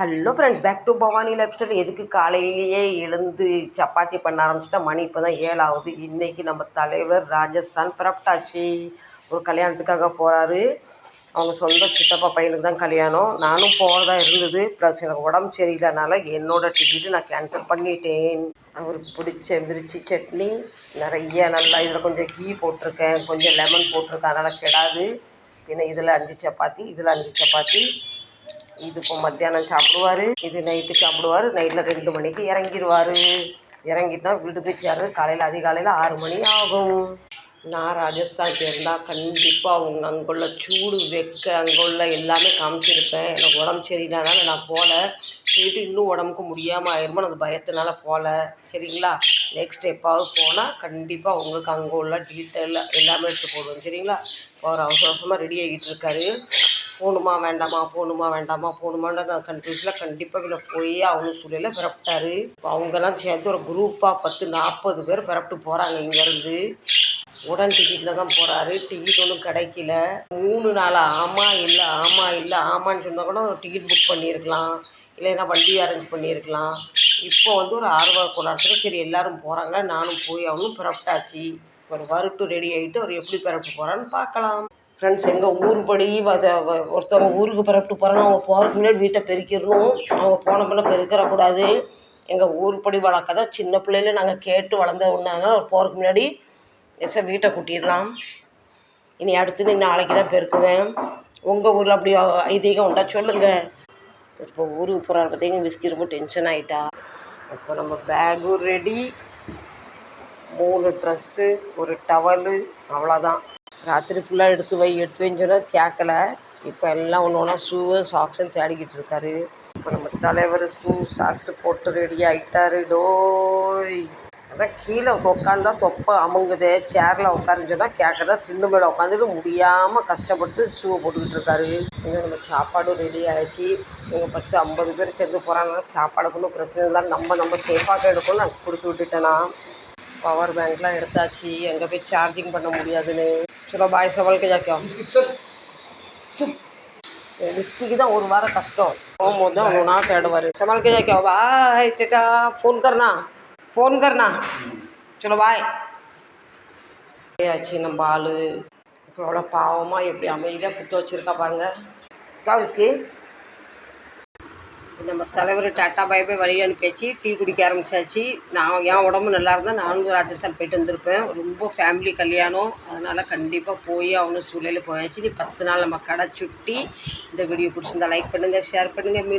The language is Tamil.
Hello friends back to Bhavani lifestyle எதுக்கு காலையிலேயே எழுந்து சப்பாத்தி பண்ண ஆரம்பிச்சிட்டா? மணி இப்போ தான் ஏழாவது. இன்றைக்கி நம்ம தலைவர் ராஜஸ்தான் புறப்பட்டாச்சு ஒரு கல்யாணத்துக்காக போகிறாரு அவங்க சொந்த சித்தப்பா பையனுக்கு தான் கல்யாணம். நானும் போகிறதா இருந்தது. ப்ளஸ் எனக்கு உடம்பு சரியில்லைனால என்னோடய டிக்கெட்டு நான் கேன்சல் பண்ணிட்டேன். அவருக்கு பிடிச்ச மிர்ச்சி சட்னி நிறைய நல்லா இதில் கொஞ்சம் கீ போட்டிருக்கேன். கொஞ்சம் லெமன் போட்டிருக்கேன். அதனால் கெடாது. பின்ன இதில் அஞ்சு சப்பாத்தி இதில் அஞ்சு சப்பாத்தி. இது இப்போ மத்தியானம் சாப்பிடுவார் இது நைட்டு சாப்பிடுவார் நைட்டில் ரெண்டு மணிக்கு இறங்கிடுவார் இறங்கிட்டா வீட்டுக்கு சேர்றது காலையில் அதிகாலையில் ஆறு மணி ஆகும். நான் ராஜஸ்தான் இருந்தால் கண்டிப்பாக அவங்க அங்குள்ள சூடு வெக்க அங்குள்ள எல்லாமே காமிச்சிருப்பேன். எனக்கு உடம்பு சரியில்லைனால நான் போகல போயிட்டு இன்னும் உடம்புக்கு முடியாமல் ஆயிருமோ அந்த பயத்தினால போகல சரிங்களா? நெக்ஸ்ட் எப்பாவது போனால் கண்டிப்பாக உங்களுக்கு அங்கே உள்ள டீட்டெயில் எல்லாமே எடுத்து போடுவோம் சரிங்களா? இப்போ அவர் அவசர அவசரமாக ரெடி ஆகிட்டு இருக்காரு. போகணுமா வேண்டாமா போகணுமா வேண்டாமா போகணுமான்ற நான் கன்ஃபியூஸில் கண்டிப்பாக இதில் போய் அவங்க சூழலில் பிறப்பிட்டாரு அவங்கெல்லாம் சேர்ந்து ஒரு குரூப்பாக பத்து நாற்பது பேர் பிறப்பிட்டு போகிறாங்க இங்கேருந்து. உடன் டிக்கெட்டில் தான் போகிறாரு டிக்கெட் ஒன்றும் கிடைக்கல. மூணு நாள் ஆமாம் இல்லை ஆமாம் இல்லை ஆமான்னு சொன்னால் கூட டிக்கெட் புக் பண்ணியிருக்கலாம். இல்லைன்னா வண்டி அரேஞ்ச் பண்ணியிருக்கலாம். இப்போ வந்து ஒரு ஆர்வம் கொண்டாடத்தில் சரி எல்லோரும் போகிறாங்க நானும் போய் அவனும் பிறப்பிட்டாச்சு ஒரு வருட்டு ரெடி ஆகிட்டு அவர் எப்படி பிறப்பு போகிறான்னு பார்க்கலாம். ஃப்ரெண்ட்ஸ் எங்கள் ஊர்படி வத ஒருத்தவங்க ஊருக்கு புறப்பட்டு போகிறாங்க அவங்க போகிறதுக்கு முன்னாடி வீட்டை பெருக்கிடணும். அவங்க போன பின்ன பெருக்கிறக்கூடாது. எங்கள் ஊர்படி வழக்கம் தான் சின்ன பிள்ளையில நாங்கள் கேட்டு வளர்ந்த ஒன்றாங்க போகிறதுக்கு முன்னாடி எச வீட்டை கூட்டிடலாம். இனி அடுத்து நீ நாளைக்கு தான் பெருக்குவேன். உங்கள் ஊரில் அப்படி ஐதீகம் உண்டா சொல்லுங்கள் இப்போ ஊருக்கு போகிற பார்த்தீங்க விஸ்கி ரொம்ப டென்ஷன் ஆகிட்டா இப்போ நம்ம பேகும் ரெடி மூணு ட்ரெஸ்ஸு ஒரு டவலு அவ்வளோதான் ராத்திரி ஃபுல்லாக எடுத்து வை எடுத்து வைன்னு சொன்னால் கேட்கல இப்போ எல்லாம் ஒன்று ஒன்றா ஷூவு சாக்ஸும் தேடிக்கிட்டு இருக்காரு. இப்போ நம்ம தலைவர் ஷூ சாக்ஸு போட்டு ரெடி ஆகிட்டாரு டோய். அதான் கீழே உட்காந்தா தொப்பை அமுங்குதே. சேரில் உட்காருன்னு சொன்னால் கேட்கறதா திண்டு மேலே உட்காந்துட்டு முடியாமல் கஷ்டப்பட்டு ஷூவை போட்டுக்கிட்டு இருக்காரு. இங்கே நம்ம சாப்பாடும் ரெடி ஆகிடுச்சு இவங்க பத்து ஐம்பது பேர் சேர்ந்து போகிறாங்கன்னா சாப்பாடுக்கு ஒன்றும் பிரச்சனை இல்லை. நம்ம நம்ம சேஃபாக எடுக்கணும் நான் கொடுத்து விட்டுட்டேனா. பவர் பேங்க்லாம் எடுத்தாச்சு எங்கே போய் சார்ஜிங் பண்ண முடியாதுன்னு. சில பாய் சவாலுக்கு ஜாக்கியம். விஸ்கிக்கு தான் ஒரு வாரம் கஷ்டம். போகும்போது தான் ஒரு நாள் தேடுவார். சவாலுக்கு ஜாக்கியம். பாய் சேட்டா ஃபோன் கர்ணா. ஃபோன் கர்ணா. சில பாய் ஆச்சு நம்ம ஆள் இப்போ எவ்வளோ பாவமாக எப்படி அமைதியாக குத்து வச்சுருக்கா பாருங்கள் கா விஸ்கி நம்ம தலைவர் டாட்டா பாய்பை வழி அனுப்பியாச்சு டீ குடிக்க ஆரம்பித்தாச்சு நான் என் உடம்பு நல்லா இருந்தால் நானும் ராஜஸ்தான் போயிட்டு வந்திருப்பேன். ரொம்ப ஃபேமிலி கல்யாணம். அதனால் கண்டிப்பாக போய் அவனு சூழலில் போயாச்சு. நீ பத்து நாள் நம்ம கடை சுட்டி இந்த வீடியோ பிடிச்சிருந்தா லைக் பண்ணுங்கள் ஷேர் பண்ணுங்கள் மீண்டும்